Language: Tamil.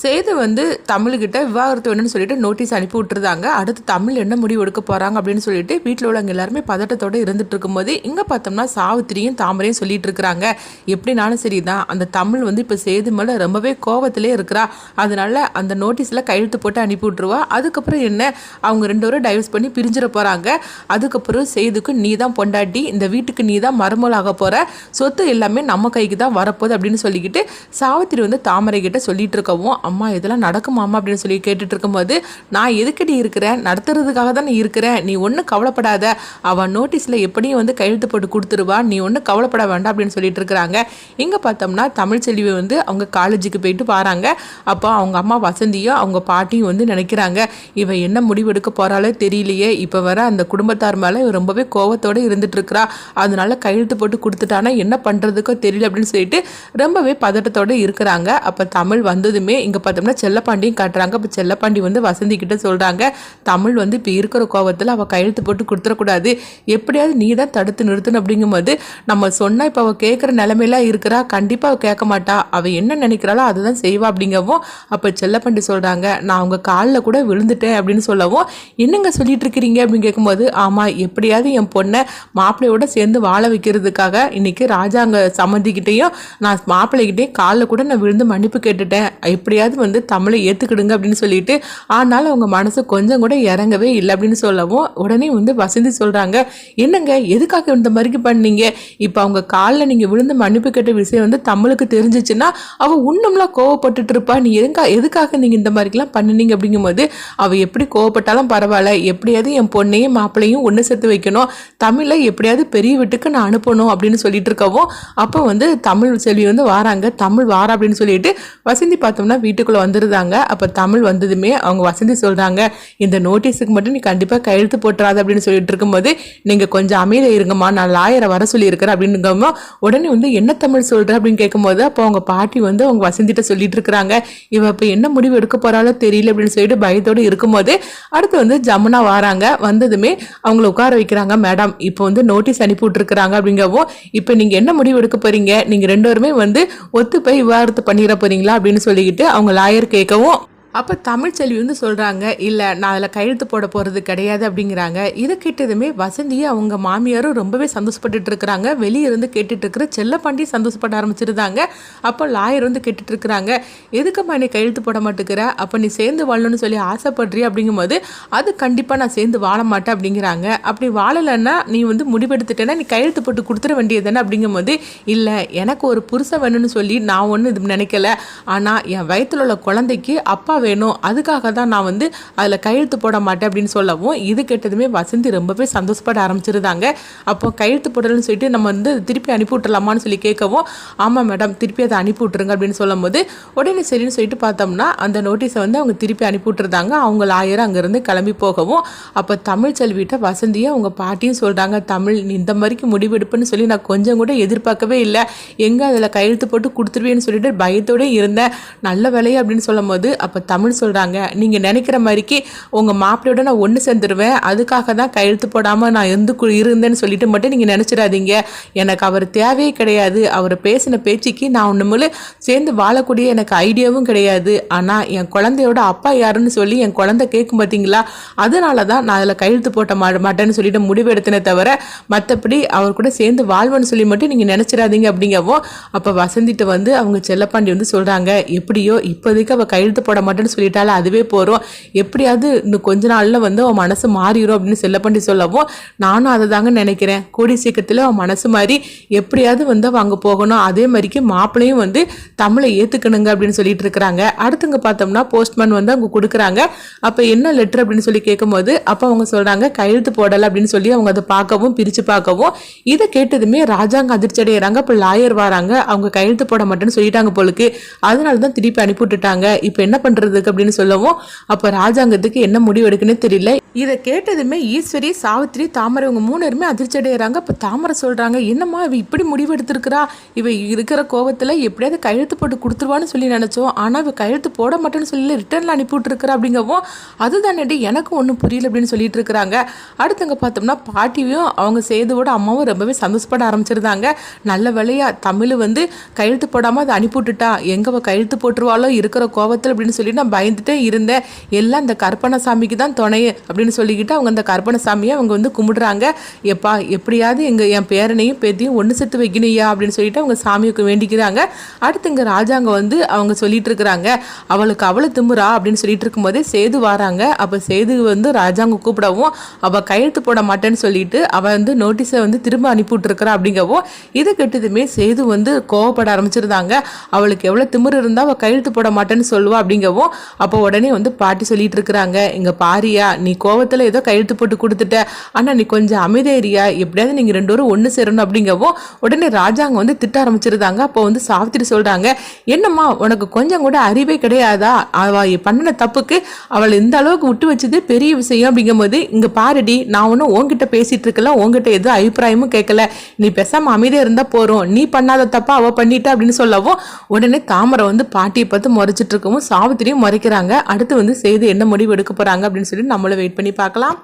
சேது வந்து தமிழ்கிட்ட விவாகரத்து வேணும்னு சொல்லிட்டு நோட்டீஸ் அனுப்பி விட்டுருந்தாங்க. அடுத்து தமிழ் என்ன முடிவு எடுக்க போகிறாங்க அப்படின்னு சொல்லிட்டு வீட்டில் உள்ளவங்க எல்லாருமே பதட்டத்தோடு இருந்துட்டு இருக்கும்போது இங்கே பார்த்தோம்னா சாவித்திரியும் தாமரையும் சொல்லிட்டு இருக்கிறாங்க. எப்படினாலும் சரி தான் அந்த தமிழ் வந்து இப்போ சேது மேலே ரொம்பவே கோபத்திலே இருக்கிறா. அதனால அந்த நோட்டீஸில் கையெழுத்து போட்டு அனுப்பி விட்ருவா அதுக்கப்புறம் என்ன? அவங்க ரெண்டு பேரும் டைவர்ஸ் பண்ணி பிரிஞ்சிட போகிறாங்க அதுக்கப்புறம் சேதுக்கு நீ தான் பொண்டாட்டி. இந்த வீட்டுக்கு நீ தான் மருமலாக போகிற சொத்து எல்லாமே நம்ம கைக்கு தான் வரப்போகுது அப்படின்னு சொல்லிக்கிட்டு சாவித்திரி வந்து தாமரை கிட்ட சொல்லிட்டு இருக்கவும் அம்மா இதெல்லாம் நடக்குமாம்மா அப்படின்னு சொல்லி கேட்டுட்டு இருக்கும்போது நான் எதுக்கடி இருக்கிறேன் நடத்துறதுக்காக தான் நீ இருக்கிறேன் நீ ஒன்றும் கவலைப்படாத. அவன் நோட்டீஸில் எப்படியும் வந்து கையெழுத்து போட்டு கொடுத்துருவா. நீ ஒன்றும் கவலைப்பட வேண்டாம் அப்படின்னு சொல்லிட்டு இருக்கிறாங்க இங்கே பார்த்தோம்னா தமிழ்ச்செல்வி வந்து அவங்க காலேஜுக்கு போயிட்டு வராங்க. அப்போ அவங்க அம்மா வசந்தியும் அவங்க பாட்டியும் வந்து நினைக்கிறாங்க இவன் என்ன முடிவு எடுக்க போகிறாளோ தெரியலையே. இப்போ வர அந்த குடும்பத்தார் மேலே இவன் ரொம்பவே கோவத்தோடு இருந்துட்டு இருக்கிறா அதனால கையெழுத்து போட்டு கொடுத்துட்டானா? என்ன பண்ணுறதுக்கோ தெரியல அப்படின்னு சொல்லிட்டு ரொம்பவே பதட்டத்தோடு இருக்கிறாங்க. அப்போ தமிழ் வந்ததுமே இங்கே பார்த்தோம்னா செல்லப்பாண்டியும் காட்டுறாங்க. அப்போ செல்லப்பாண்டி வந்து வசந்தி கிட்ட சொல்கிறாங்க தமிழ் வந்து இப்போ இருக்கிற கோவத்தில் அவள் கையெழுத்து போட்டு கொடுத்துடக்கூடாது. எப்படியாவது நீ தான் தடுத்து நிறுத்தணும். அப்படிங்கும்போது நம்ம சொன்னால் இப்போ அவள் கேட்குற நிலமையெல்லாம் இருக்கிறா. கண்டிப்பாக அவள் கேட்க மாட்டா. அவள் என்ன நினைக்கிறாளோ அதை தான் செய்வா அப்படிங்கவும் அப்போ செல்லப்பாண்டி சொல்கிறாங்க நான் அவங்க காலில் கூட விழுந்துட்டேன் அப்படின்னு சொல்லவும் என்னங்க சொல்லிட்டு இருக்கிறீங்க? அப்படின்னு கேட்கும்போது ஆமாம் எப்படியாவது என் பொண்ணை மாப்பிள்ளையோட சேர்ந்து வாழ வைக்கிறதுக்காக இன்னைக்கு ராஜாங்க சம்மந்திக்கிட்டேயும் நான் மாப்பிள்ளைகிட்டேயும் காலில் கூட நான் விழுந்து மன்னிப்பு கேட்டுட்டேன். எப்படியாவது வந்து தமிழை ஏற்றுக்கிடுங்க அப்படின்னு சொல்லிட்டு ஆனாலும் அவங்க மனசு கொஞ்சம் கூட இறங்கவே இல்லை அப்படின்னு சொல்லவும் உடனே வந்து வசந்தி சொல்கிறாங்க என்னங்க எதுக்காக இந்த மாதிரிக்கு பண்ணீங்க? இப்போ அவங்க காலில் நீங்கள் விழுந்து மன்னிப்பு கேட்ட விஷயம் வந்து தமிழுக்கு தெரிஞ்சிச்சுன்னா அவள் இன்னும்லாம் கோவப்பட்டுட்டு இருப்பா. நீ எதுக்கா எதுக்காக நீங்கள் இந்த மாதிரிக்கெலாம் பண்ணினீங்க? அப்படிங்கும்போது அவள் எப்படி கோவப்பட்டாலும் பரவாயில்ல. எப்படியாவது என் பொண்ணையும் மாப்பிள்ளையும் ஒன்று சேர்த்து வைக்கணும். தமிழை எப்படியாவது பெரிய வீட்டுக்கு நான் அனுப்பணும் அப்படின்னு சொல்லிட்டு இருக்கவும் அப்போ வந்து தமிழ் செல்வி வந்து வாராங்க. தமிழ் வாரா அப்படின்னு சொல்லிட்டு வசந்தி பார்த்தோம்னா வீட்டுக்குள்ளே வந்துருந்தாங்க அப்போ தமிழ் வந்ததுமே அவங்க வசந்தி சொல்கிறாங்க இந்த நோட்டீஸுக்கு மட்டும் நீ கண்டிப்பாக கையெழுத்து போட்டுறாது அப்படின்னு சொல்லிட்டு இருக்கும்போது நீங்கள் கொஞ்சம் அமைதியா இருங்கம்மா நான் லாயரை வர சொல்லியிருக்கிறேன் அப்படின்னுங்கம்மா உடனே வந்து என்ன தமிழ் சொல்கிற அப்படின்னு கேட்கும்போது அப்போ அவங்க பாட்டி வந்து அவங்க வசந்திட்ட சொல்லிட்டு இருக்கிறாங்க. இவ இப்போ என்ன முடிவு எடுக்க போகிறாளோ தெரியல அப்படின்னு சொல்லிட்டு பயத்தோடு இருக்கும்போது அடுத்து வந்து ஜமுனா வராங்க. வந்ததுமே அவங்கள உட்கார வைக்கிறாங்க மேடம் இப்போ வந்து நோட்டீஸ் அனுப்பி விட்டுருக்குறாங்க அப்படிங்கவும் இப்போ நீங்கள் என்ன முடிவு எடுக்க போகிறீங்க நீங்கள் ரெண்டு பேருமே வந்து ஒத்து போய் விவாகரத்து பண்ணிட போகிறீங்களா அப்படின்னு சொல்லிக்கிட்டு அவங்க லாயர் கேட்கவும் அப்போ தமிழ்ச்செல்வி வந்து சொல்கிறாங்க இல்லை நான் அதில் கையெழுத்து போட போகிறது கிடையாது அப்படிங்கிறாங்க. இதை கேட்டதுமே வசந்தியை அவங்க மாமியாரும் ரொம்பவே சந்தோஷப்பட்டுட்டு இருக்கிறாங்க. வெளியே இருந்து கேட்டுட்டு இருக்கிற செல்லப்பாண்டி சந்தோஷப்பட ஆரம்பிச்சிருந்தாங்க. அப்போ லாயர் வந்து கேட்டுட்டு இருக்கிறாங்க எதுக்கம்மா நீ கையெழுத்து போட மாட்டேங்கிற? அப்போ நீ சேர்ந்து வாழணும்னு சொல்லி ஆசைப்படுறீ? அப்படிங்கும்போது அது கண்டிப்பாக நான் சேர்ந்து வாழ மாட்டேன் அப்படிங்கிறாங்க. அப்படி வாழலைன்னா நீ வந்து முடிவெடுத்துட்டேன்னா நீ கையெழுத்து போட்டு கொடுத்துட வேண்டியது தானே அப்படிங்கும்போது இல்லை எனக்கு ஒரு புருஷன் வேணும்னு சொல்லி நான் ஒன்றும் இது நினைக்கல. ஆனால் என் வயித்துல உள்ள குழந்தைக்கு அப்பா வேணும். அதுக்காக தான் நான் வந்து அதில் கையெழுத்து போட மாட்டேன் அப்படின்னு சொல்லவும் இது கேட்டதுமே வசந்தி ரொம்பவே சந்தோஷப்பட ஆரம்பிச்சிருந்தாங்க. அப்போ கையெழுத்து போடலன்னு சொல்லிட்டு நம்ம வந்து திருப்பி அனுப்பி விட்டுலாமான்னு சொல்லி கேட்கவும் ஆமாம் மேடம் திருப்பி அதை அனுப்பி விட்ருங்க அப்படின்னு சொல்லும்போது உடனே சரின்னு சொல்லிட்டு பார்த்தோம்னா அந்த நோட்டீஸை வந்து அவங்க திருப்பி அனுப்பி விட்டுருந்தாங்க. அவங்க லாயர் அங்கேருந்து கிளம்பி போகவும் அப்போ தமிழ் செல்விட்ட வசந்தியை அவங்க பாட்டியும் சொல்கிறாங்க தமிழ் நீ இந்த மாதிரிக்கு முடிவெடுப்புன்னு சொல்லி நான் கொஞ்சம் கூட எதிர்பார்க்கவே இல்லை. எங்கே அதில் கையெழுத்து போட்டு கொடுத்துருவேன்னு சொல்லிட்டு பயத்தோடு இருந்தேன். நல்ல வேலையை? அப்படின்னு சொல்லும்போது அப்போ தமிழ் சொல்கிறாங்க நீங்கள் நினைக்கிற மாதிரிக்கு உங்கள் மாப்பிள்ளையோட நான் ஒன்று சேர்ந்துருவேன். அதுக்காக தான் கையெழுத்து போடாமல் நான் இருந்து கு- இருந்தேன்னு சொல்லிட்டு மட்டும் நீங்கள் நினச்சிடாதீங்க. எனக்கு அவர் தேவையே கிடையாது. அவர் பேசின பேச்சுக்கு நான் ஒன்றுமுள்ள சேர்ந்து வாழக்கூடிய எனக்கு ஐடியாவும் கிடையாது. ஆனால் என் குழந்தையோட அப்பா யாருன்னு சொல்லி என் குழந்தை கேட்கும் பார்த்தீங்களா? அதனால தான் நான் அதில் கையெழுத்து போட்ட மா மாட்டேன்னு சொல்லிட்டு முடிவு எடுத்தனே தவிர மற்றபடி அவர் கூட சேர்ந்து வாழ்வேன்னு சொல்லி மட்டும் நீங்கள் நினச்சிடாதீங்க அப்படிங்கவும் அப்போ வசந்திட்டு வந்து அவங்க செல்லப்பாண்டி வந்து சொல்கிறாங்க எப்படியோ இப்போதைக்கு அவள் கையெழுத்து போட மாட்டேன்னு சொல்லிட்டால அதுவே போகிறோம் எப்படியாவது இன்னும் கொஞ்ச நாளில் வந்து அவன் மனசு மாறிடும் அப்படின்னு செல்லப்பண்டி சொல்லவும் நானும் அதை தாங்க நினைக்கிறேன். கூடி சீக்கிரத்தில் அவன் மனசு மாதிரி எப்படியாவது வந்து அவன் அங்கே போகணும். அதே மாதிரிக்கு மாப்பிள்ளையும் வந்து தமிழை ஏற்றுக்கணுங்க அப்படின்னு சொல்லிட்டு இருக்கிறாங்க. அடுத்துங்க பார்த்தோம்னா போஸ்ட்மேன் வந்து அவங்க கொடுக்குறாங்க. அப்போ என்ன லெட்டர் அப்படின்னு சொல்லி கேட்கும்போது அப்போ அவங்க சொல்கிறாங்க கையெழுத்து போடலை அப்படின்னு சொல்லி அவங்க அதை பார்க்கவும் பிரித்து பார்க்கவும். இதை கேட்டதுமே ராஜாங்க அதிர்ச்சி அடைகிறாங்க அப்போ லாயர் வராங்க. அவங்க கையெழுத்து போட மாட்டேன்னு சொல்லிட்டாங்க போலுக்கு. அதனால தான் திருப்பி அனுப்பி விட்டுட்டாங்க. இப்போ என்ன பண்ணுறது பண்ணுறதுக்கு அப்படின்னு சொல்லவும் அப்போ ராஜாங்கத்துக்கு என்ன முடிவு எடுக்குன்னு தெரியல. இதை கேட்டதுமே ஈஸ்வரி சாவித்திரி தாமரை இவங்க மூணுருமே அதிர்ச்சி அடைகிறாங்க இப்போ தாமரை சொல்கிறாங்க என்னம்மா இவ இப்படி முடிவெடுத்திருக்கிறா? இவ இருக்கிற கோவத்தில் எப்படியாவது கையெழுத்து போட்டு கொடுத்துருவான்னு சொல்லி நினச்சோம். ஆனால் இவ கையெழுத்து போட மாட்டேன்னு சொல்லி ரிட்டனில் அனுப்பிவிட்டுருக்குறா அப்படிங்கவும் அதுதானே எனக்கும் ஒன்றும் புரியல அப்படின்னு சொல்லிட்டு இருக்கிறாங்க. அடுத்தவங்க பார்த்தோம்னா பாட்டியும் அவங்க சேதுவோட அம்மாவும் ரொம்பவே சந்தோஷப்பட ஆரம்பிச்சிருந்தாங்க. நல்ல வேலையாக தமிழ் வந்து கையெழுத்து போடாமல் அதை அனுப்பி விட்டுட்டா கையெழுத்து போட்டுருவாளோ இருக்கிற கோவத்தில் அப்படின்னு சொல்லி நான் பயந்துட்டே இருந்தேன். எல்லாம் இந்த கற்பனை சாமிக்கு தான் துணை அப்படின்னு சொல்லிக்கிட்டு அவங்க அந்த கற்பனை சாமியை அவங்க வந்து கும்பிடுறாங்க. எப்பா எப்படியாவது எங்கள் என் பேரனையும் பேத்தியும் ஒன்று சேர்த்து வைக்கணையா அப்படின்னு சொல்லிட்டு அவங்க சாமிக்கு வேண்டிக்கிறாங்க. அடுத்து இங்கே ராஜாங்க வந்து அவங்க சொல்லிட்டு இருக்கிறாங்க. அவளுக்கு அவளை திமுறா அப்படின்னு சொல்லிட்டு இருக்கும்போதே சேது வராங்க. அப்போ சேது வந்து ராஜாங்க கூப்பிடவும் அவள் கையெழுத்து போட மாட்டேன்னு சொல்லிட்டு அவள் வந்து நோட்டீஸை வந்து திரும்ப அனுப்பிவிட்டுருக்குறா அப்படிங்கவும் இது கெட்டதுமே சேது வந்து கோவப்பட ஆரம்பிச்சிருந்தாங்க. அவளுக்கு எவ்வளோ திமிரு இருந்தால் அவள் கையெழுத்து போட மாட்டேன்னு சொல்லுவா அப்படிங்கவும் அப்போ உடனே வந்து பாட்டி சொல்லிட்டு இருக்கிறாங்க. எங்கள் பாரியா நீ கோவத்தில் ஏதோ கையெழுத்து போட்டு கொடுத்துட்டேன் ஆனால் நீ கொஞ்சம் அமைதியா எப்படியாவது நீங்கள் ரெண்டு பேரும் ஒன்று சேரணும் அப்படிங்கவும் உடனே ராஜாங்க வந்து திட்ட ஆரம்பிச்சிருந்தாங்க. அப்போ வந்து சாவித்திரி சொல்கிறாங்க என்னம்மா உனக்கு கொஞ்சம் கூட அறிவே கிடையாதா? அவ பண்ணின தப்புக்கு அவளை இந்த அளவுக்கு விட்டு வச்சது பெரிய விஷயம் அப்படிங்கும்போது இங்கே பாருடி நான் ஒன்றும் உன்கிட்ட பேசிகிட்டு இருக்கல உன்கிட்ட எதுவும் அபிப்பிராயமும் கேட்கல நீ பேசாமல் அமைதியாக இருந்தால் போகிறோம் நீ பண்ணாத தப்பா அவள் பண்ணிட்டா அப்படின்னு சொல்லவும் உடனே தாமரை வந்து பாட்டியை பார்த்து முறைச்சிட்டு இருக்கவும் சாவித்திரியும் முறைக்கிறாங்க. அடுத்து வந்து செய்து என்ன முடிவு எடுக்க போகிறாங்க அப்படின்னு சொல்லி நம்மளும் வெயிட் பண்ணி பார்க்கலாம்.